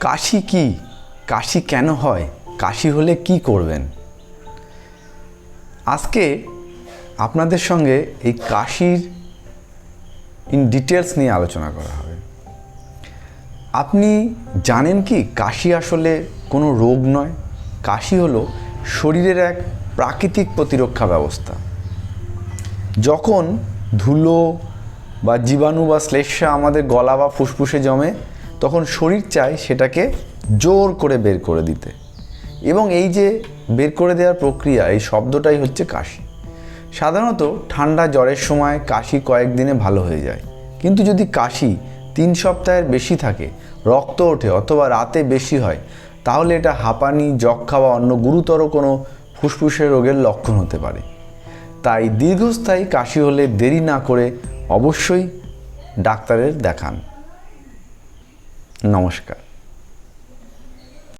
কাশি কি? কাশি কেন হয়? কাশি হলে কি করবেন? আজকে আপনাদের সঙ্গে এই কাশির ইন ডিটেলস নিয়ে আলোচনা করা হবে। আপনি জানেন কি কাশি আসলে কোনো রোগ নয়? কাশি হলো শরীরের এক প্রাকৃতিক প্রতিরক্ষা ব্যবস্থা। যখন ধুলো বা জীবাণু বা শ্লেষ্মা আমাদের গলা বা ফুসফুসে জমে তখন শরীর চায় সেটাকে জোর করে বের করে দিতে। এবং এই যে বের করে দেওয়ার প্রক্রিয়া, এই শব্দটাই হচ্ছে কাশি। সাধারণত ঠান্ডা জ্বরের সময় কাশি কয়েকদিনে ভালো হয়ে যায়। কিন্তু যদি কাশি তিন সপ্তাহের বেশি থাকে, রক্ত ওঠে অথবা রাতে বেশি হয়, তাহলে এটা হাঁপানি যক্ষা বা অন্য গুরুতর কোনো ফুসফুসের রোগের লক্ষণ হতে পারে। তাই দীর্ঘস্থায়ী কাশি হলে দেরি না করে অবশ্যই ডাক্তারের দেখান। não as quer.